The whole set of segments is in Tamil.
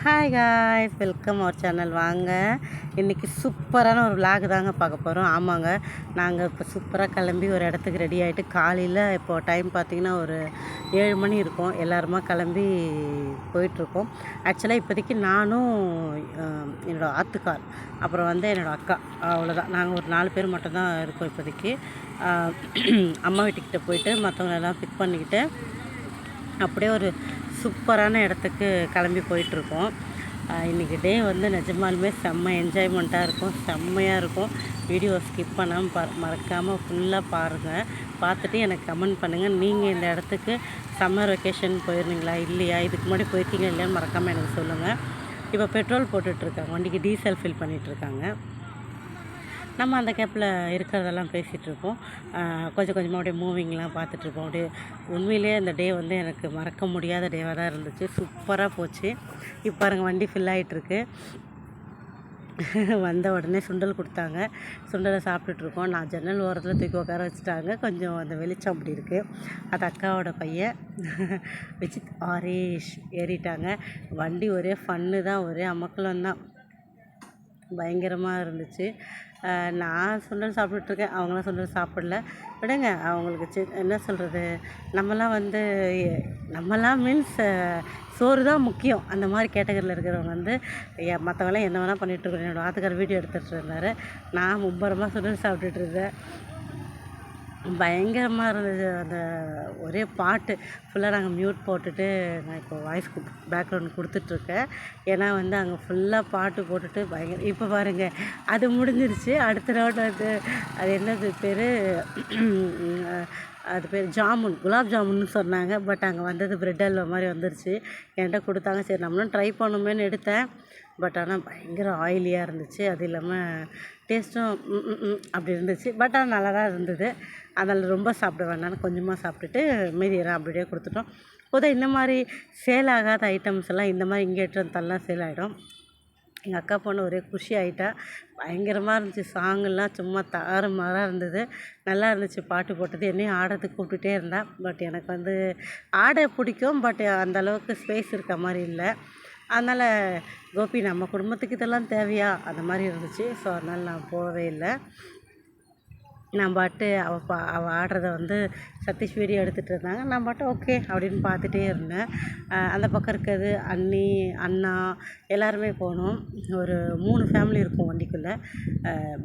Hi guys welcome our channel வாங்க. இன்றைக்கி சூப்பரான ஒரு vlog தாங்க பார்க்க போகிறோம் ஆமாங்க நாங்கள் இப்போ சூப்பராக கிளம்பி ஒரு இடத்துக்கு ரெடி ஆகிட்டு காலையில் இப்போது டைம் பார்த்திங்கன்னா ஒரு ஏழு மணி இருக்கும். எல்லாருமா கிளம்பி போயிட்டுருக்கோம். ஆக்சுவலாக இப்போதைக்கு நானும் என்னோடய ஆத்துக்கார் அப்புறம் வந்து என்னோடய அக்கா அவ்வளோதான் நாங்கள் ஒரு நாலு பேர் மட்டும்தான் இருக்கோம் இப்போதைக்கு. அம்மா வீட்டுக்கிட்ட போயிட்டு மற்றவங்களெல்லாம் பிக் பண்ணிக்கிட்டு அப்படியே ஒரு சூப்பரான இடத்துக்கு கிளம்பி போயிட்டுருக்கோம். இன்றைக்கி டே வந்து நிஜமாலுமே செம்ம என்ஜாய்மெண்ட்டாக இருக்கும் செம்மையாக இருக்கும். வீடியோ ஸ்கிப் பண்ணாமல் பா மறக்காமல் ஃபுல்லாக பாருங்கள் பார்த்துட்டு எனக்கு கமெண்ட் பண்ணுங்கள் நீங்கள் இந்த இடத்துக்கு சம்மர் வெக்கேஷன் போயிருந்தீங்களா இல்லையா இதுக்கு முன்னாடி போயிருக்கீங்களா இல்லையான்னு மறக்காமல் எனக்கு சொல்லுங்கள் இப்போ பெட்ரோல் போட்டுட்ருக்காங்க வண்டிக்கு டீசல் ஃபில் பண்ணிகிட்ருக்காங்க நம்ம அந்த கேப்பில் இருக்கிறதெல்லாம் பேசிகிட்ருப்போம் கொஞ்சம் கொஞ்சமாக அப்படியே மூவிங்லாம் பார்த்துட்ருப்போம் அப்படியே உண்மையிலேயே அந்த டே வந்து எனக்கு மறக்க முடியாத டேவாக தான் இருந்துச்சு. சூப்பராக போச்சு. இப்போ பாருங்கள் வண்டி ஃபில் ஆகிட்டுருக்கு வந்த உடனே சுண்டல் கொடுத்தாங்க. சுண்டலை சாப்பிட்டுட்ருக்கோம் நான் ஜன்னல் ஓரத்தில் தூக்கி உட்கார வச்சுட்டாங்க. கொஞ்சம் அந்த வெளிச்சம் அப்படி இருக்குது அது அக்காவோட பையன் விஜித் ஆரேஷ் ஏறிட்டாங்க. வண்டி ஒரே ஃபன்னு தான் ஒரே அமக்கலம் தான். பயங்கரமாக இருந்துச்சு. நான் சுண்டல் சாப்பிட்டுட்ருக்கேன். அவங்களாம் சுண்டல் சாப்பிடல. விடுங்க அவங்களுக்கு சி என்ன சொல்கிறது நம்மலாம் வந்து நம்மலாம் மீன்ஸ் சோறு தான் முக்கியம். அந்த மாதிரி கேட்டகரியில் இருக்கிறவங்க வந்து மற்றவங்களாம் என்ன வேணால் பண்ணிகிட்ருக்கோம் என்னோடய ஆத்துக்கார வீடியோ எடுத்துகிட்டு இருந்தார். நான் மும்பரமாக சுண்டல் சாப்பிட்டுட்டு இருந்தேன் பயங்கரமாக இருந்தது. அந்த ஒரே பாட்டு ஃபுல்லாக நாங்கள் மியூட் போட்டுட்டு நான் இப்போ வாய்ஸ் பேக்ரவுண்ட் கொடுத்துட்ருக்கேன். ஏன்னா வந்து அங்கே ஃபுல்லாக பாட்டு போட்டுட்டு பயங்கர இப்போ பாருங்கள் அது முடிஞ்சிருச்சு. அடுத்த ரவுண்ட் அது அது என்னது பேர்? அது பேர் ஜாமுன் குலாப் ஜாமுன்னு சொன்னாங்க. பட் அங்கே வந்தது பிரெட் அல்வா மாதிரி வந்துருச்சு. என்கிட்ட கொடுத்தாங்க. சரி நம்மளும் ட்ரை பண்ணுமேன்னு எடுத்தேன். பட் ஆனால் பயங்கர ஆயிலியாக இருந்துச்சு. அது இல்லாமல் டேஸ்ட்டும் அப்படி இருந்துச்சு. பட் ஆனால் நல்லா தான் இருந்தது. அதில் ரொம்ப சாப்பிட வேண்டாம்னு கொஞ்சமாக சாப்பிட்டுட்டு மீதி எல்லாம் அப்படியே கொடுத்துட்டோம். பொதுவாக இந்த மாதிரி சேல் ஆகாத ஐட்டம்ஸ் எல்லாம் இந்த மாதிரி இங்கே எடுத்து வந்தாலாம் சேல் ஆகிடும் எங்கள் அக்கா பொண்ணு ஒரே குஷி ஆகிட்டா பயங்கரமாக இருந்துச்சு. சாங்கெல்லாம் சும்மா தாறுமாறாக இருந்தது. நல்லா இருந்துச்சு. பாட்டு போட்டது. என்னையும் ஆடுறதுக்கு கூப்பிட்டுட்டே இருந்தா. பட் எனக்கு வந்து ஆட பிடிக்கும். பட் அந்த அளவுக்கு ஸ்பேஸ் இருக்க மாதிரி இல்லை. அதனால் கோபி நம்ம குடும்பத்துக்கு இதெல்லாம் தேவையா? அந்த மாதிரி இருந்துச்சு. ஸோ அதனால் நான் போகவே இல்லை. நான் பாட்டு அவள் பா அவள் ஆடுறத வந்து சதீஷ் வீடியோ எடுத்துகிட்டு இருந்தாங்க. நான் பாட்டு ஓகே அப்படின்னு பார்த்துட்டே இருந்தேன். அந்த பக்கம் இருக்கிறது அண்ணி அண்ணா எல்லாருமே போனோம். ஒரு மூணு ஃபேமிலி இருக்கும் வண்டிக்குள்ளே.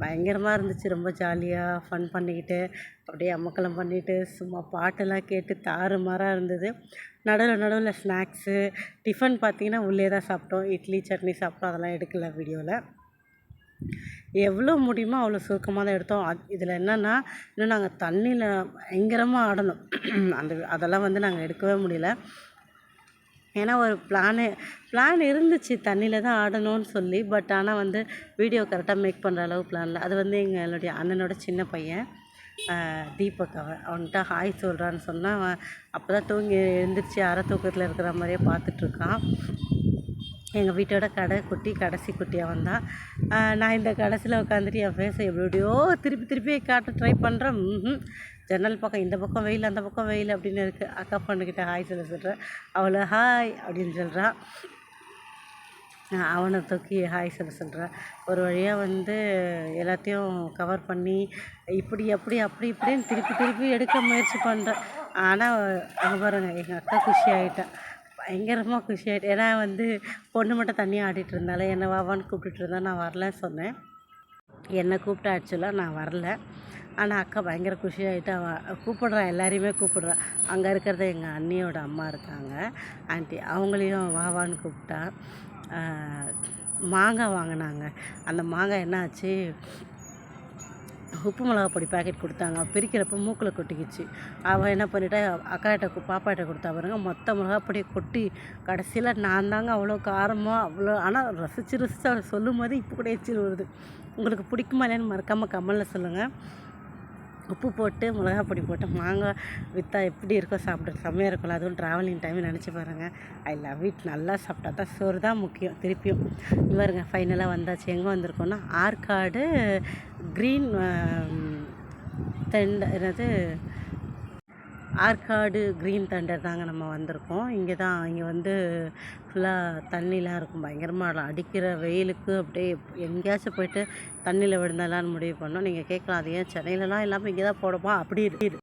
பயங்கரமாக இருந்துச்சு. ரொம்ப ஜாலியாக ஃபன் பண்ணிக்கிட்டு அப்படியே அமக்கலம் பண்ணிட்டு சும்மா பாட்டெல்லாம் கேட்டு தாறுமாறாக இருந்தது. நடுவில் நடுவில் ஸ்நாக்ஸு டிஃபன் பார்த்தீங்கன்னா உள்ளே தான் சாப்பிட்டோம். இட்லி சட்னி சாப்பிட்டோம். அதெல்லாம் எடுக்கல வீடியோவில் எவ்வளோ முடியுமோ அவ்வளோ சுருக்கமாக தான் எடுத்தோம். அது இதில் என்னென்னா இன்னும் நாங்கள் தண்ணியில் பயங்கரமாக ஆடணும். அந்த அதெல்லாம் வந்து நாங்கள் எடுக்கவே முடியல. ஏன்னா ஒரு பிளானு பிளான் இருந்துச்சு தண்ணியில் தான் ஆடணும்னு சொல்லி பட் ஆனால் வந்து வீடியோ கரெக்டாக மேக் பண்ணுற அளவு பிளான் இல்லை. அது வந்து எங்களுடைய அண்ணனோட சின்ன பையன் தீபக் அவன் அவன்கிட்ட ஹாய் சொல்கிறான்னு சொன்னால் அவன் அப்போ தான் தூங்கி எழுந்திரிச்சு அரை தூக்கத்தில் இருக்கிற மாதிரியே பார்த்துட்ருக்கான் எங்கள் வீட்டோட கடை குட்டி கடைசி குட்டியாக வந்தான் நான் இந்த கடைசியில் உட்காந்துட்டு என் ஃபேஸை எப்படியோ திருப்பி திருப்பி காட்ட ட்ரை பண்ணுறேன் ஜன்னல் பக்கம் இந்த பக்கம் வெயில் அந்த பக்கம் வெயில் அப்படின்னு இருக்குது அக்கா பொண்ணுக்கிட்ட ஹாய் சொல்ல சொல்கிறேன் அவளை ஹாய் அப்படின்னு சொல்கிறான் அவனை தூக்கி ஹாய் சொல்ல சொல்கிறேன் ஒரு வழியாக வந்து எல்லாத்தையும் கவர் பண்ணி இப்படி அப்படி அப்படி இப்படின்னு திருப்பி திருப்பி எடுக்க முயற்சி பண்ணுறேன் ஆனால் அங்கே பாருங்கள் எங்கள் அக்கா குஷி ஆகிட்டேன் பயங்கரமாக குஷி ஆகிட்டு ஏன்னா வந்து பொண்ணு மட்டும் தனியாக ஆடிட்டு இருந்தாலும் என்னை வாவான்னு கூப்பிட்டுட்டு இருந்தா நான் வரலன்னு சொன்னேன். என்னை கூப்பிட்டா ஆக்சுவலாக நான் வரல. ஆனால் அக்கா பயங்கர குஷி ஆகிட்டு அவள் கூப்பிடுறான் எல்லாரையுமே கூப்பிடுறான் அங்கே இருக்கிறது எங்கள் அண்ணியோட அம்மா இருக்காங்க. ஆண்டி அவங்களையும் வாவான்னு கூப்பிட்டா மாங்காய் வாங்கினாங்க. அந்த மாங்காய் என்ன ஆச்சு? உப்பு மிளகா பொடி பாக்கெட் கொடுத்தாங்க. பிரிக்கிறப்ப மூக்கில் கொட்டிக்கிச்சு. அவள் என்ன பண்ணிட்டா அக்காட்ட பாப்பாட்ட கொடுத்தா பாருங்க மொத்த மிளகா பொடியை கொட்டி கடைசியில் நான் தாங்க அவ்வளோ காரமாக அவ்வளோ ஆனால் ரசித்து ரசித்து அவள் சொல்லும் போது இப்போ கூட எச்சில் வருது. உங்களுக்கு பிடிக்குமா இல்லைன்னு மறக்காமல் கமலில் சொல்லுங்கள் உப்பு போட்டு மிளகா பொடி போட்டு மாங்காய் விற்றா எப்படி இருக்கோ சாப்பிட செம்மையாக இருக்கும்ல. அதுவும் ட்ராவலிங் டைம் நினச்சி பாருங்கள் ஐ லவ் இட் நல்லா சாப்பிட்டா தான் சோறு தான் முக்கியம் திருப்பியும். இவருங்க ஃபைனலாக வந்தாச்சு. எங்கே வந்திருக்கோன்னா ஆற்காடு க்ரீன் தெண்ட என்னது ஆற்காடு க்ரீன் தண்டர் தாங்க நம்ம வந்திருக்கோம். இங்கே தான் இங்கே வந்து ஃபுல்லாக தண்ணிலாம் இருக்கும். பயங்கரமாக அடிக்கிற வெயிலுக்கு அப்படியே எங்கேயாச்சும் போயிட்டு தண்ணியில் விழுந்தாலான்னு முடிவு பண்ணோம். நீங்கள் கேட்கலாம் அது ஏன் சென்னையிலலாம் இல்லாமல் இங்கே தான் போடுமா? அப்படி இருக்கு.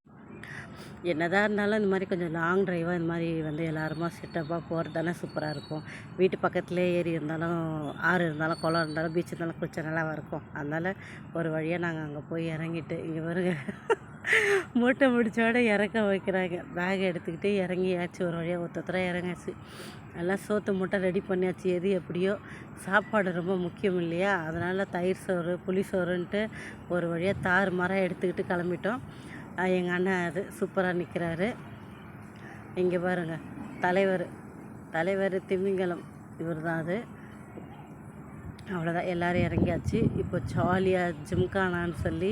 என்னதான் இருந்தாலும் இந்த மாதிரி கொஞ்சம் லாங் ட்ரைவாக இந்த மாதிரி வந்து எல்லாருமா செட்டப்பாக போகிறது தானே சூப்பராக இருக்கும். வீட்டு பக்கத்துலேயே ஏரி இருந்தாலும் ஆறு இருந்தாலும் குளம் இருந்தாலும் பீச் இருந்தாலும் குளிச்சா நல்லா இருக்கும். அதனால் ஒரு வழியாக நாங்கள் அங்கே போய் இறங்கிட்டு இங்கே வருங்க மூட்டை முடிச்சோட இறக்க வைக்கிறாங்க. பேக் எடுத்துக்கிட்டு இறங்கியாச்சு. ஒரு வழியாக ஒருத்தராக இறங்காச்சு. எல்லாம் சோத்து மூட்டை ரெடி பண்ணியாச்சு. எது எப்படியோ சாப்பாடு ரொம்ப முக்கியம் இல்லையா? அதனால் தயிர் சோறு புளி சோறுன்ட்டு ஒரு வழியாக தாறு மரம் எடுத்துக்கிட்டு கிளம்பிட்டோம். எங்கள் அண்ணன் அது சூப்பராக நிற்கிறாரு இங்கே பாருங்கள் தலைவர் தலைவர் திமிங்கலம். இவர் தான் அது. அவ்வளோதான் எல்லோரும் இறங்கியாச்சு. இப்போ ஜாலியாக ஜிம்கானான்னு சொல்லி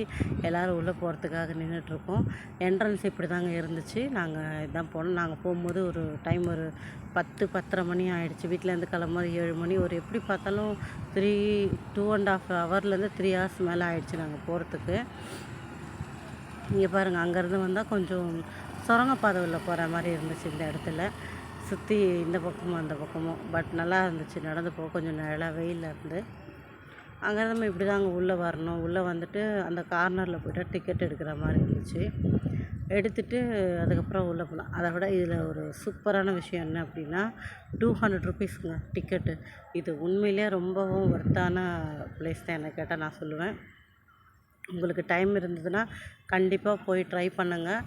எல்லோரும் உள்ளே போகிறதுக்காக நின்றுட்டுருக்கோம் என்ட்ரன்ஸ் இப்படி தாங்க இருந்துச்சு. நாங்கள் இதான் போனோம். நாங்கள் போகும்போது ஒரு டைம் ஒரு பத்து பத்தரை மணி ஆகிடுச்சு வீட்டிலேருந்து கிளம்பும்போது ஏழு மணி. ஒரு எப்படி பார்த்தாலும் த்ரீ டூ அண்ட் ஆஃப் ஹவர்லேருந்து த்ரீ ஹவர்ஸ் மேலே ஆகிடுச்சு நாங்கள் போகிறதுக்கு இங்கே பாருங்கள் அங்கேருந்து வந்தால் கொஞ்சம் சுரங்கப்பாதை உள்ள போகிற மாதிரி இருந்துச்சு இந்த இடத்துல. சுற்றி இந்த பக்கமும் அந்த பக்கமும். பட் நல்லா இருந்துச்சு நடந்து போக. கொஞ்சம் நல்லா வெயிலில் இருந்து. அங்கே நம்ம இப்படி தான் அங்கே உள்ளே வரணும். உள்ளே வந்துட்டு அந்த கார்னரில் போய்ட்டு டிக்கெட் எடுக்கிற மாதிரி இருந்துச்சு. எடுத்துட்டு அதுக்கப்புறம் உள்ளே போகலாம் அதை விட இதில் ஒரு சூப்பரான விஷயம் என்ன அப்படின்னா டூ ஹண்ட்ரட் ருபீஸுங்க டிக்கெட்டு இது உண்மையிலே ரொம்பவும் ஒர்த்தான ப்ளேஸ் தான் என்ன கேட்டால் நான் சொல்லுவேன். உங்களுக்கு டைம் இருந்ததுன்னா கண்டிப்பாக போய் ட்ரை பண்ணுங்கள்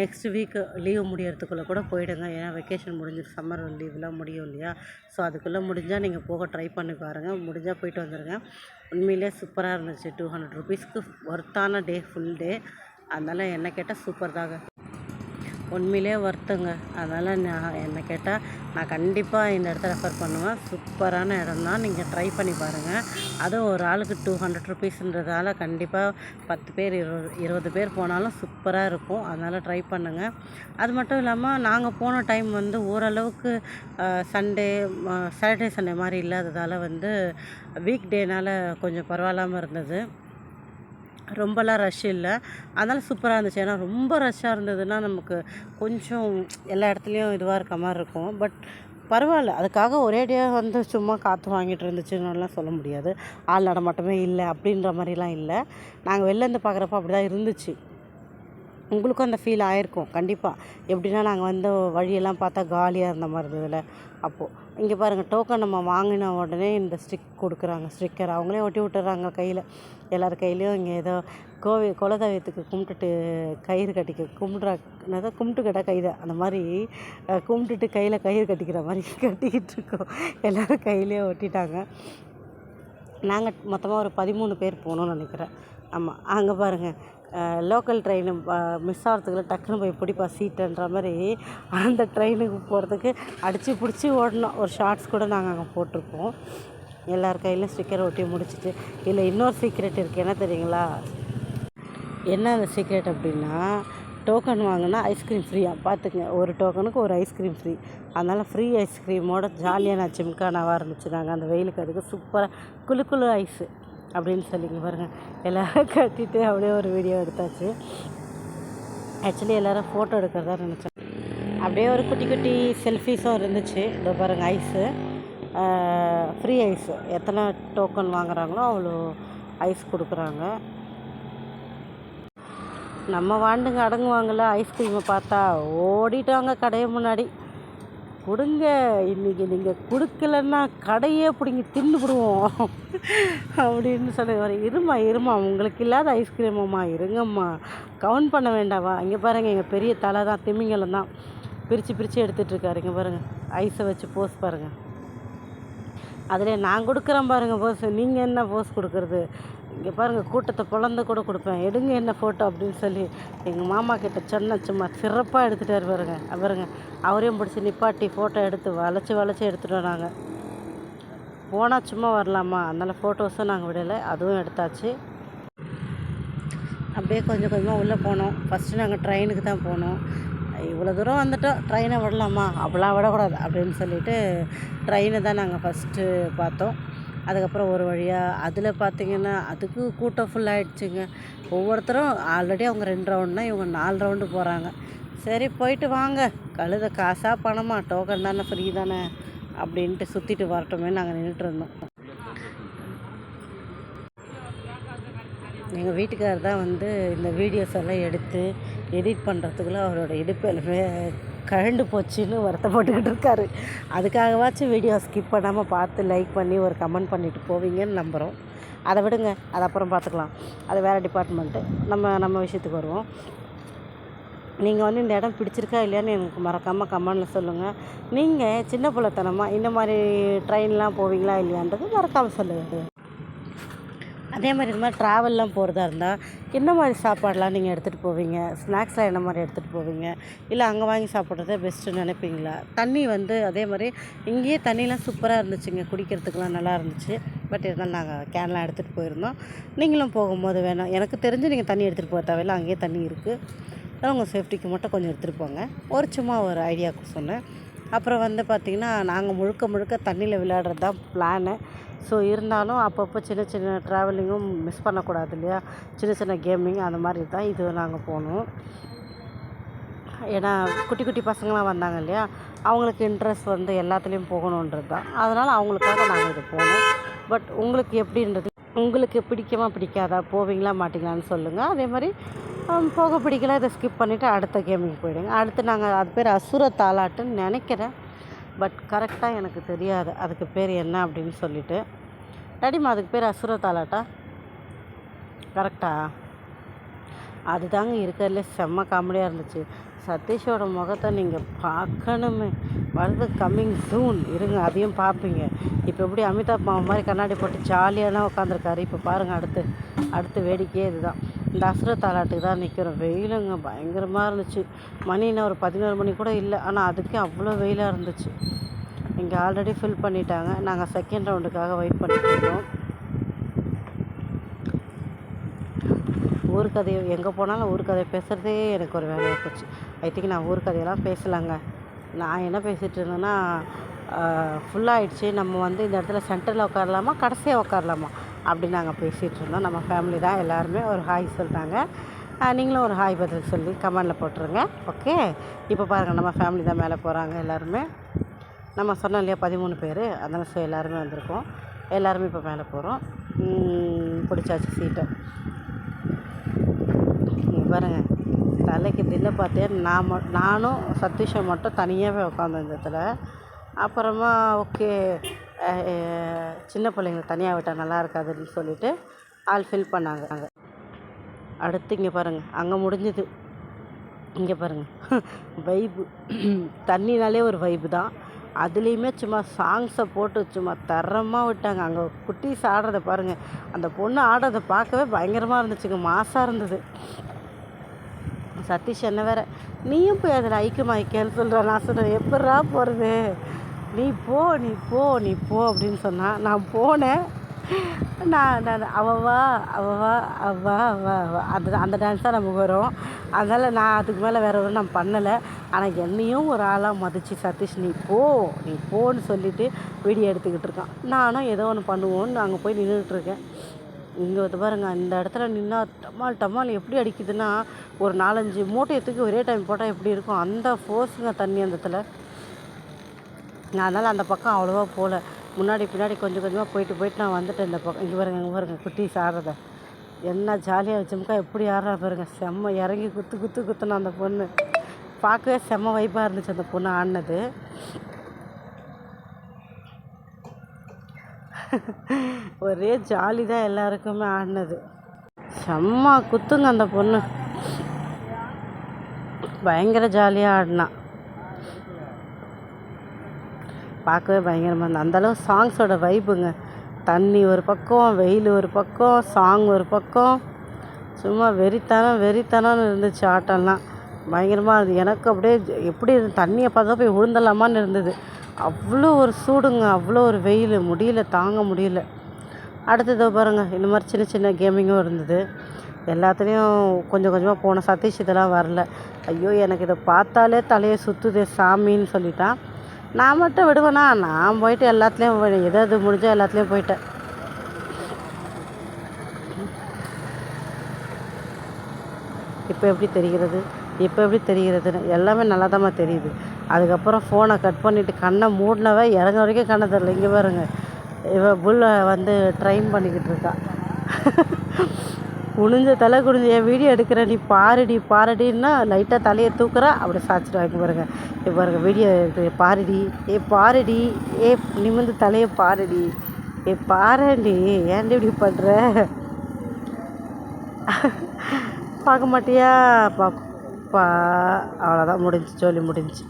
நெக்ஸ்ட் வீக் லீவு முடியறதுக்குள்ளே கூட போயிடுங்க. ஏன்னா வெக்கேஷன் முடிஞ்சு சம்மர் லீவ்லாம் முடியும் இல்லையா? ஸோ அதுக்குள்ளே முடிஞ்சால் நீங்கள் போக ட்ரை பண்ணி பாருங்கள் முடிஞ்சால் போயிட்டு வந்துடுங்க உண்மையிலே சூப்பராக இருந்துச்சு. டூ ஹண்ட்ரட் ருபீஸ்க்கு ஒர்த்தான டே ஃபுல் டே அதனால் என்ன கேட்டால் சூப்பர் தாங்க. உண்மையிலே ஒர்த்துங்க. அதனால் நான் என்னை கேட்டால் நான் கண்டிப்பாக இந்த இடத்த ரெஃபர் பண்ணுவேன். சூப்பரான இடம் தான் நீங்கள் ட்ரை பண்ணி பாருங்கள் அதுவும் ஒரு ஆளுக்கு டூ ஹண்ட்ரட் ருபீஸ்ன்றதால கண்டிப்பாக பத்து பேர் இருபது இருபது பேர் போனாலும் சூப்பராக இருக்கும். அதனால் ட்ரை பண்ணுங்கள் அது மட்டும் இல்லாமல் நாங்கள் போன டைம் வந்து ஓரளவுக்கு சண்டே சாட்டர்டே சண்டே மாதிரி இல்லாததால் வந்து வீக் டேனால் கொஞ்சம் பரவாயில்லாமல் இருந்தது. ரொம்பலாம் ரஷ் இல்லை. அதனால் சூப்பராக இருந்துச்சு. ஏன்னா ரொம்ப ரஷ்ஷாக இருந்ததுன்னா நமக்கு கொஞ்சம் எல்லா இடத்துலையும் இதுவாக இருக்க மாதிரி இருக்கும். பட் பரவாயில்ல. அதுக்காக ஒரேடியாக வந்து சும்மா காற்று வாங்கிட்டு இருந்துச்சுன்னுலாம் சொல்ல முடியாது. ஆள் நடமாட்டமே இல்லை அப்படின்ற மாதிரிலாம் இல்லை. நாங்கள் வெளிலேருந்து பார்க்குறப்ப அப்படி தான் இருந்துச்சு. உங்களுக்கும் அந்த ஃபீல் ஆகிருக்கும் கண்டிப்பாக எப்படின்னா நாங்கள் வந்து வழியெல்லாம் பார்த்தா காலியாக இருந்த மாதிரி இருந்ததில்ல அப்போது இங்கே பாருங்கள் டோக்கன் நம்ம வாங்கின உடனே இந்த ஸ்டிக் கொடுக்குறாங்க. ஸ்டிக்கர் அவங்களே ஒட்டி விட்டுறாங்க கையில். எல்லார் கையிலையும் இங்கே ஏதோ கோவில் குலதெய்வத்துக்கு கும்பிட்டுட்டு கயிறு கட்டிக்க கும்பிட்றா என்னதான் கும்பிட்டு கட்ட கைதை அந்த மாதிரி கும்பிட்டுட்டு கையில் கயிறு கட்டிக்கிற மாதிரி கட்டிக்கிட்டு இருக்கோம். எல்லோரும் கையிலே ஒட்டிட்டாங்க. நாங்கள் மொத்தமாக ஒரு பதிமூணு பேர் போகணுன்னு நினைக்கிறேன். ஆமாம் அங்கே பாருங்கள் லோக்கல் ட்ரெயின் மிஸ் ஆகிறதுக்குள்ள டக்குன்னு போய் பிடிப்பா சீட்டுன்ற மாதிரி அந்த ட்ரெயினுக்கு போகிறதுக்கு அடித்து பிடிச்சி ஓடணும். ஒரு ஷார்ட்ஸ் கூட நாங்கள் அங்கே போட்டிருப்போம். எல்லார் கையிலும் ஸ்டிக்கர் ஒட்டி முடிச்சிட்டு இதில் இன்னொரு சீக்ரெட் இருக்குது என்ன தெரியுங்களா? என்ன அந்த சீக்ரெட் அப்படின்னா டோக்கன் வாங்கினா ஐஸ்கிரீம் ஃப்ரீயாக பார்த்துக்குங்க ஒரு டோக்கனுக்கு ஒரு ஐஸ்கிரீம் ஃப்ரீ அதனால் ஃப்ரீ ஐஸ்கிரீமோட ஜாலியாக நான் ஜிம்கானாவாக இருந்துச்சு அந்த வெயிலுக்கு அதுக்கு சூப்பராக குளு குளு ஐஸு அப்படின்னு சொல்லிங்க பாருங்கள் எல்லோரும் கட்டிட்டு அப்படியே ஒரு வீடியோ எடுத்தாச்சு. ஆக்சுவலி எல்லோரும் ஃபோட்டோ எடுக்கிறதா நினச்சேன். அப்படியே ஒரு குட்டி குட்டி செல்ஃபீஸும் இருந்துச்சு. இதோ பாருங்கள் ஐஸு ஃப்ரீ ஐஸ் எத்தனை டோக்கன் வாங்குகிறாங்களோ அவ்வளோ ஐஸ் கொடுக்குறாங்க. நம்ம வாண்டுங்க அடங்குவாங்கள்ல ஐஸ்கிரீமை பார்த்தா ஓடிட்டாங்க கடையை முன்னாடி. கொடுங்க இன்றைக்கி நீங்கள் கொடுக்கலன்னா கடையே பிடிங்கி தின்னுபிடுவோம் அப்படின்னு சொல்லி இருமா இருமா உங்களுக்கு இல்லாத ஐஸ்கிரீமம்மா இருங்கம்மா. கவுண்ட் பண்ண வேண்டாவா இங்கே பாருங்கள் எங்கள் பெரிய தலை தான் திமிங்கலம் தான். பிரித்து பிரித்து எடுத்துகிட்ருக்காரு இங்கே பாருங்கள் ஐஸை வச்சு போஸ் பாருங்கள் அதில் நான் கொடுக்குறேன் பாருங்கள் போஸ் நீங்கள் என்ன போஸ் கொடுக்குறது? இங்கே பாருங்கள் கூட்டத்தை பிளந்து கூட கொடுப்பேன். எடுங்க என்ன ஃபோட்டோ அப்படின்னு சொல்லி எங்கள் மாமா கிட்ட சொன்ன சும்மா சிறப்பாக எடுத்துகிட்டாரு பாருங்க. பாருங்க அவரையும் பிடிச்சி நிப்பாட்டி ஃபோட்டோ எடுத்து வளைச்சி வளைச்சி எடுத்துகிட்டு வராங்க. போனால் சும்மா வரலாமா? அதனால் ஃபோட்டோஸும் நாங்கள் விடலை அதுவும் எடுத்தாச்சு. அப்படியே கொஞ்சம் கொஞ்சமாக உள்ளே போனோம். ஃபஸ்ட்டு நாங்கள் ட்ரெயினுக்கு தான் போனோம். இவ்வளோ தூரம் வந்துட்டோம். ட்ரெயினை விடலாமா? அப்படிலாம் விடக்கூடாது. அப்படின்னு சொல்லிட்டு ட்ரெயினை தான் நாங்கள் ஃபஸ்ட்டு பார்த்தோம். அதுக்கப்புறம் ஒரு வழியாக அதில் பார்த்திங்கன்னா அதுக்கு கூட்டம் ஃபுல்லாகிடுச்சுங்க ஒவ்வொருத்தரும் ஆல்ரெடி அவங்க ரெண்டு ரவுண்டுனா இவங்க நாலு ரவுண்டு போகிறாங்க சரி போயிட்டு வாங்க. கழுத காசாக பணமா? டோக்கன் தானே ஃப்ரீ தானே? அப்படின்ட்டு சுற்றிட்டு வரட்டுமே நாங்கள் நின்றுட்டு இருந்தோம். எங்கள் வீட்டுக்காரர் தான் வந்து இந்த வீடியோஸ் எல்லாம் எடுத்து எடிட் பண்ணுறதுக்குள்ள அவரோட இடுப்பு எல்லாமே கழண்டு போச்சுன்னு வருத்தப்பட்டுக்கிட்டு இருக்காரு. அதுக்காகவாச்சும் வீடியோ ஸ்கிப் பண்ணாமல் பார்த்து லைக் பண்ணி ஒரு கமெண்ட் பண்ணிட்டு போவீங்கன்னு நம்புகிறோம் அதை விடுங்க அது அப்புறம் பார்த்துக்கலாம். அது வேறு டிபார்ட்மெண்ட்டு நம்ம நம்ம விஷயத்துக்கு வருவோம். நீங்கள் வந்து இந்த இடம் பிடிச்சிருக்கா இல்லையான்னு எனக்கு மறக்காமல் கமெண்டில் சொல்லுங்கள் நீங்கள் சின்ன பிள்ளைத்தனமாக இந்த மாதிரி ட்ரெயின்லாம் போவீங்களா இல்லையான்றது மறக்காமல் சொல்லுங்கள் அதே மாதிரி இந்த மாதிரி ட்ராவல்லாம் போகிறதா இருந்தால் என்ன மாதிரி சாப்பாடெலாம் நீங்கள் எடுத்துகிட்டு போவீங்க? ஸ்நாக்ஸ்லாம் என்ன மாதிரி எடுத்துகிட்டு போவீங்க? இல்லை அங்கே வாங்கி சாப்பிட்றதே பெஸ்ட்டுன்னு நினைப்பீங்களா? தண்ணி வந்து அதே மாதிரி இங்கேயே தண்ணிலாம் சூப்பராக இருந்துச்சுங்க. குடிக்கிறதுக்கெலாம் நல்லா இருந்துச்சு. பட் இருந்தாலும் நாங்கள் கேன்லாம் எடுத்துகிட்டு போயிருந்தோம். நீங்களும் போகும்போது வேணாம் எனக்கு தெரிஞ்சு நீங்கள் தண்ணி எடுத்துகிட்டு போக தேவையில்ல. அங்கேயே தண்ணி இருக்குது உங்கள் சேஃப்டிக்கு மட்டும் கொஞ்சம் எடுத்துகிட்டு போங்க. ஒரு சும்மா ஒரு ஐடியாவுக்கு சொன்னேன். அப்புறம் வந்து பார்த்திங்கன்னா நாங்கள் முழுக்க முழுக்க தண்ணியில் விளையாடுறது தான் பிளானு ஸோ இருந்தாலும் அப்பப்போ சின்ன சின்ன ட்ராவலிங்கும் மிஸ் பண்ணக்கூடாது இல்லையா? சின்ன சின்ன கேமிங் அந்த மாதிரி தான் இது நாங்கள் போனோம். ஏன்னா குட்டி குட்டி பசங்களாம் வந்தாங்க இல்லையா? அவங்களுக்கு இன்ட்ரெஸ்ட் வந்து எல்லாத்துலேயும் போகணுன்றது தான். அதனால் அவங்களுக்காக நாங்கள் இது போனோம். பட் உங்களுக்கு எப்படின்றது உங்களுக்கு பிடிக்குமா பிடிக்காதா? போவீங்களா மாட்டீங்களான்னு சொல்லுங்கள் அதே மாதிரி போக பிடிக்கல இதை ஸ்கிப் பண்ணிவிட்டு அடுத்த கேமிங் போயிடுங்க. அடுத்து நாங்கள் அது பேர் அசுர தாலாட்டுன்னு நினைக்கிறேன். பட் கரெக்டாக எனக்கு தெரியாது. அதுக்கு பேர் என்ன அப்படின்னு சொல்லிட்டு. டடிமா அதுக்கு பேர் அசுர தாலாட்டா? கரெக்டா? அதுதாங்க இருக்கிறதுல செம்ம காமெடியாக இருந்துச்சு. சதீஷோட முகத்தை நீங்கள் பார்க்கணுமே. வருது கம்மிங் சூன் இருங்க அதையும் பார்ப்பீங்க. இப்போ எப்படி அமிதாப் மாமா மாதிரி கண்ணாடி போட்டு ஜாலியாக தான் உட்காந்துருக்காரு இப்போ பாருங்கள் அடுத்து அடுத்து வேடிக்கையே இதுதான். இந்த அசுர தாலாட்டுக்கு தான் நிற்கிறோம் வெயிலுங்க பயங்கரமாக இருந்துச்சு. மணி என்ன ஒரு பதினோரு மணி கூட இல்லை. ஆனால் அதுக்கே அவ்வளோ வெயிலாக இருந்துச்சு. இங்கே ஆல்ரெடி ஃபில் பண்ணிட்டாங்க. நாங்கள் செகண்ட் ரவுண்டுக்காக வெயிட் பண்ணிட்டுருக்கோம் ஊர் கதையை எங்கே போனாலும் ஊர் கதையை பேசுகிறதே எனக்கு ஒரு வேலையாக போச்சு. ஐ திங்க் நான் ஊர் கதையெல்லாம் பேசலாங்க. நான் என்ன பேசிகிட்டு இருந்தேன்னா ஃபுல்லாகிடுச்சு நம்ம வந்து இந்த இடத்துல சென்டரில் உட்காரலாமா? கடைசியாக உட்காரலாமா? அப்படி நாங்கள் பேசிகிட்டு இருந்தோம். நம்ம ஃபேமிலி தான் எல்லாருமே ஒரு ஹாய் சொல்லிட்டாங்க நீங்களும் ஒரு ஹாய் பதில் சொல்லி கமெண்டில் போட்டுருங்க. ஓகே இப்போ பாருங்கள் நம்ம ஃபேமிலி தான் மேலே போகிறாங்க எல்லாருமே. நம்ம சொன்னோம் இல்லையா பதிமூணு பேர். அதனால் ஸோ எல்லாருமே வந்திருக்கோம். எல்லாருமே இப்போ மேலே போகிறோம் பிடிச்சாச்சு சீட்டை பாருங்கள் தலைக்கு தில்லை பார்த்தே நான் நானும் சதீஷை மட்டும் தனியாகவே உட்காந்து இந்த இடத்துல. அப்புறமா ஓகே சின்ன பிள்ளைங்கள தனியாக விட்டால் நல்லா இருக்காதுன்னு சொல்லிட்டு ஆள் ஃபில் பண்ணாங்க. அங்கே அடுத்து இங்கே பாருங்கள் அங்கே முடிஞ்சது. இங்கே பாருங்கள் வைப்பு தண்ணினாலே ஒரு வைப்பு தான். அதுலேயுமே சும்மா சாங்ஸை போட்டு சும்மா தரமாக விட்டாங்க. அங்கே குட்டீஸ் ஆடுறத பாருங்கள் அந்த பொண்ணு ஆடுறதை பார்க்கவே பயங்கரமாக இருந்துச்சுங்க. மாசாக இருந்தது. சதீஷ் என்ன வேற? நீயும் போய் அதில் ஐக்கியமாய்க்கேன்னு சொல்கிற நான் சொல்கிறேன் எப்பட்றா போகிறது நீ போ நீ போ நீ போ அப்படின்னு சொன்னான் நான் போனேன். நான் நான் அவவா அவவா அவ்வா அவ்வா அவா அந்த அந்த டான்ஸ் தான் நமக்கு வரும். அதனால் நான் அதுக்கு மேலே வேறு ஒன்றும் நான் பண்ணலை. ஆனால் என்னையும் ஒரு ஆளாக மதிச்சு சதீஷ் நீ போ நீ போன்னு சொல்லிட்டு வீடியோ எடுத்துக்கிட்டு இருக்கான். நானும் ஏதோ ஒன்று பண்ணுவோன்னு அங்கே போய் நின்றுட்டு இருக்கேன். இங்கே வந்து பாருங்க இந்த இடத்துல நின்னா டமால் டமால் எப்படி அடிக்குதுன்னா ஒரு நாலஞ்சு மூட்டையத்துக்கு ஒரே டைம் போட்டால் எப்படி இருக்கும்? அந்த ஃபோர்ஸுங்க தண்ணி அந்த இடத்துல. நான் அதனால் அந்த பக்கம் அவ்வளோவா போகல. முன்னாடி பின்னாடி கொஞ்சம் கொஞ்சமாக போயிட்டு போயிட்டு நான் வந்துட்டேன் இந்த பக்கம். இங்கே பாருங்க இங்கே பாருங்க குட்டீஸ் ஆடுறத. என்ன ஜாலியாக வச்சோம்க்கா எப்படி ஆடுறா பாருங்க. செம்ம இறங்கி குத்து குத்து குத்துனா அந்த பொண்ணு. பார்க்கவே செம்ம வைப்பாக இருந்துச்சு அந்த பொண்ணு ஆடினது. ஒரே ஜாலி தான் எல்லாருக்குமே ஆடினது. செம்ம குத்துங்க அந்த பொண்ணு. பயங்கர ஜாலியாக ஆடினா. பார்க்கவே பயங்கரமாக இருந்தது. அந்தளவு சாங்ஸோட வைப்புங்க தண்ணி ஒரு பக்கம் வெயில் ஒரு பக்கம் சாங் ஒரு பக்கம். சும்மா வெறித்தனம் வெறித்தனம்னு இருந்துச்சு ஆட்டம்லாம். பயங்கரமாக இருந்தது. எனக்கு அப்படியே எப்படி இருந்து தண்ணியை பார்த்தா போய் விழுந்தலாமான்னு இருந்தது. அவ்வளோ ஒரு சூடுங்க. அவ்வளோ ஒரு வெயில். முடியல தாங்க முடியல. அடுத்தது பாருங்கள் இந்த மாதிரி சின்ன சின்ன கேமிங்கும் இருந்தது. எல்லாத்துலேயும் கொஞ்சம் கொஞ்சமாக போன சதீஷ் இதெல்லாம் வரல. ஐயோ எனக்கு இதை பார்த்தாலே தலையை சுற்றுதே சாமின்னு சொல்லிட்டான். நான் மட்டும் விடுவேனா? நான் போயிட்டு எல்லாத்துலேயும் எது எது முடிஞ்சோ எல்லாத்துலேயும் போயிட்டேன். இப்போ எப்படி தெரிகிறது? இப்போ எப்படி தெரிகிறதுன்னு எல்லாமே நல்லா தெரியுது. அதுக்கப்புறம் ஃபோனை கட் பண்ணிவிட்டு கண்ணை மூடினவ இறங்க வரைக்கும் கண்ணை தெரில இங்கே பாருங்க. இவ புல்லை வந்து ட்ரைன் பண்ணிக்கிட்டு இருக்கா. குனிஞ்ச தலை குனிஞ்சு என் வீடியோ எடுக்கிற நீ பாருடி பாருடின்னா லைட்டாக தலையை தூக்குறா அப்படி சாய்ச்சிட்டு வாங்கி பாருங்க. இப்போ பாருங்க வீடியோ எடுத்து பாருடி. ஏ பாருடி. ஏ நிமிந்து தலையை பாருடி. ஏ பாருடி. ஏன்டி இப்படி பண்ணுற பார்க்க மாட்டியா? பா பா அவ்வளோதான் முடிஞ்சு ஜோலி முடிஞ்சு.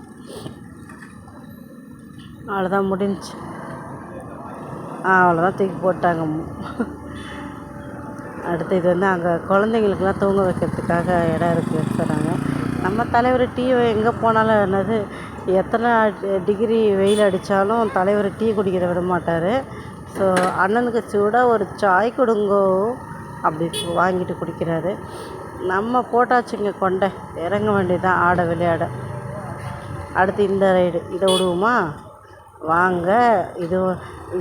அவ்வளோதான் முடிஞ்சு. அவ்வளோதான் தூக்கி போட்டாங்க. அடுத்து இது வந்து அங்கே குழந்தைங்களுக்குலாம் தூங்க வைக்கிறதுக்காக இடம் இருக்குதுன்னு சொன்னாங்க. நம்ம தலைவர் டீ எங்கே போனாலும் என்னது எத்தனை டிகிரி வெயில் அடித்தாலும் தலைவர் டீ குடிக்கிற விட மாட்டார். ஸோ அண்ணனுக்கு சூடாக ஒரு சாய் கொடுங்கோ அப்படி வாங்கிட்டு குடிக்கிறாரு. நம்ம போட்டாச்சுங்க கொண்டை இறங்க வேண்டியதான் ஆட விளையாட. அடுத்து இந்த ரைடு இதை விடுவோமா? வாங்க இது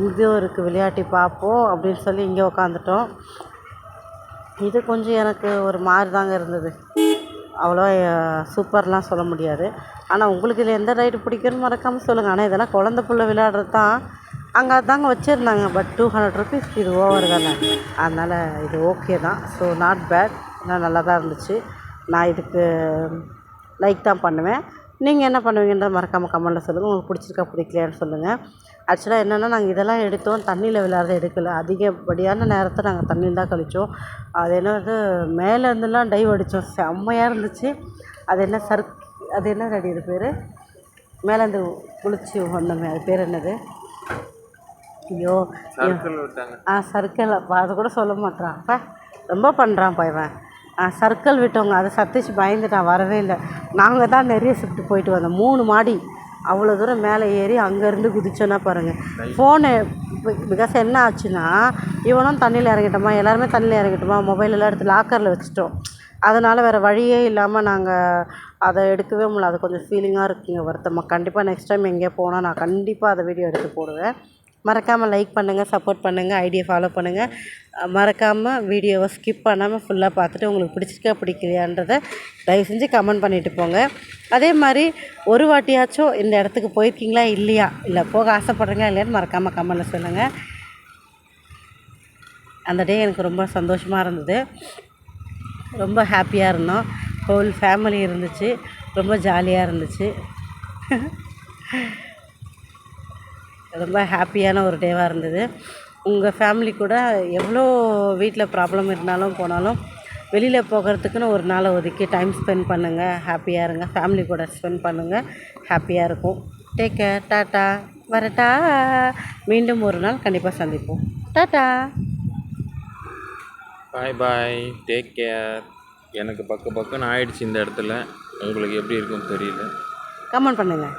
இதுவும் இருக்குது விளையாட்டி பார்ப்போம் அப்படின்னு சொல்லி இங்கே உக்காந்துட்டோம். இது கொஞ்சம் எனக்கு ஒரு மாதிரி தாங்க இருந்தது. அவ்வளோ சூப்பர்லாம் சொல்ல முடியாது. ஆனால் உங்களுக்கு இதில் எந்த ரைடு பிடிக்கும்னு மறக்காமல் சொல்லுங்கள் ஆனால் இதெல்லாம் குழந்த புள்ள விளையாடுறது தான். அங்கே தாங்க வச்சுருந்தாங்க. பட் டூ ஹண்ட்ரட் ருபீஸ் இது ஓவர் தானே. அதனால் இது ஓகே தான். ஸோ நாட் பேட் ஆனால் நல்லா தான் இருந்துச்சு. நான் இதுக்கு லைக் தான் பண்ணுவேன். நீங்கள் என்ன பண்ணுவீங்கன்றத மறக்காமல் கமெண்ட்டில் சொல்லுங்கள் உங்களுக்கு பிடிச்சிருக்கா பிடிக்கலையான்னு சொல்லுங்கள் ஆக்சுவலாக என்னென்னா நாங்கள் இதெல்லாம் எடுத்தோம். தண்ணியில் விளையாடுறத எடுக்கல. அதிகப்படியான நேரத்தை நாங்கள் தண்ணியில் தான் கழித்தோம் அது என்னது மேலேருந்துலாம் டைவ் அடித்தோம் செம்மையாக இருந்துச்சு. அது என்ன சர்க் அது என்ன ரெடி இது பேர்? மேலேருந்து குளிச்சு வந்தோமே அது பேர் என்னது? ஐயோ ஆ சர்க்கிள் அப்போ அது கூட சொல்ல மாட்றான். அப்பா ரொம்ப பண்ணுறான்ப்பா இவன். ஆ சர்க்கிள் விட்டவங்க அதை சதீஷ் பயந்துட்டான் வரவே இல்லை. நாங்கள் தான் நிறைய ஷிஃப்ட் போயிட்டு வந்தோம். மூணு மாடி. அவ்வளோ தூரம் மேலே ஏறி அங்கேருந்து குதிச்சோன்னா பாருங்கள் ஃபோனு பிகாஸ் என்ன ஆச்சுன்னா இவனும் தண்ணியில் இறங்கிட்டோமா எல்லாருமே தண்ணியில் இறங்கிட்டோமா மொபைல் எல்லாம் எடுத்து லாக்கரில் வச்சுட்டோம். அதனால் வேறு வழியே இல்லாமல் நாங்கள் அதை எடுக்கவே முடியல. அது கொஞ்சம் ஃபீலிங்காக இருக்குங்க வருத்தமாக கண்டிப்பாக நெக்ஸ்ட் டைம் எங்கேயோ போனால் நான் கண்டிப்பாக அதை வீடியோ எடுத்து போடுவேன். மறக்காமல் லைக் பண்ணுங்கள் சப்போர்ட் பண்ணுங்கள் ஐடியை ஃபாலோ பண்ணுங்கள் மறக்காமல் வீடியோவை ஸ்கிப் பண்ணாமல் ஃபுல்லாக பார்த்துட்டு உங்களுக்கு பிடிச்சிருக்கா பிடிக்கலையான்றதை தயவு செஞ்சு கமெண்ட் பண்ணிவிட்டு போங்க. அதே மாதிரி ஒரு வாட்டியாச்சும் இந்த இடத்துக்கு போயிருக்கீங்களா இல்லையா? இல்லை போக ஆசைப்பட்றீங்களா இல்லையான்னு மறக்காமல் கமெண்ட்டில் சொல்லுங்கள் அந்த டே எனக்கு ரொம்ப சந்தோஷமாக இருந்தது. ரொம்ப ஹாப்பியாக இருந்தோம். ஹோல் ஃபேமிலி இருந்துச்சு. ரொம்ப ஜாலியாக இருந்துச்சு. ரொம்ப ஹாப்பியான ஒரு டேவாக இருந்தது. உங்கள் ஃபேமிலி கூட எவ்வளோ வீட்டில் ப்ராப்ளம் இருந்தாலும் போனாலும் வெளியில் போகிறதுக்குன்னு ஒரு நாளை ஒதுக்கி டைம் ஸ்பெண்ட் பண்ணுங்கள் ஹாப்பியாக இருங்க. ஃபேமிலி கூட ஸ்பெண்ட் பண்ணுங்கள் ஹாப்பியாக இருக்கும். டேக் கேர் டாட்டா வரட்டா. மீண்டும் ஒரு நாள் கண்டிப்பாக சந்திப்போம். Tata bye bye take care எனக்கு பக்க பக்கன்னு ஆயிடுச்சு இந்த இடத்துல. உங்களுக்கு எப்படி இருக்குன்னு தெரியல. கமெண்ட் பண்ணுங்கள்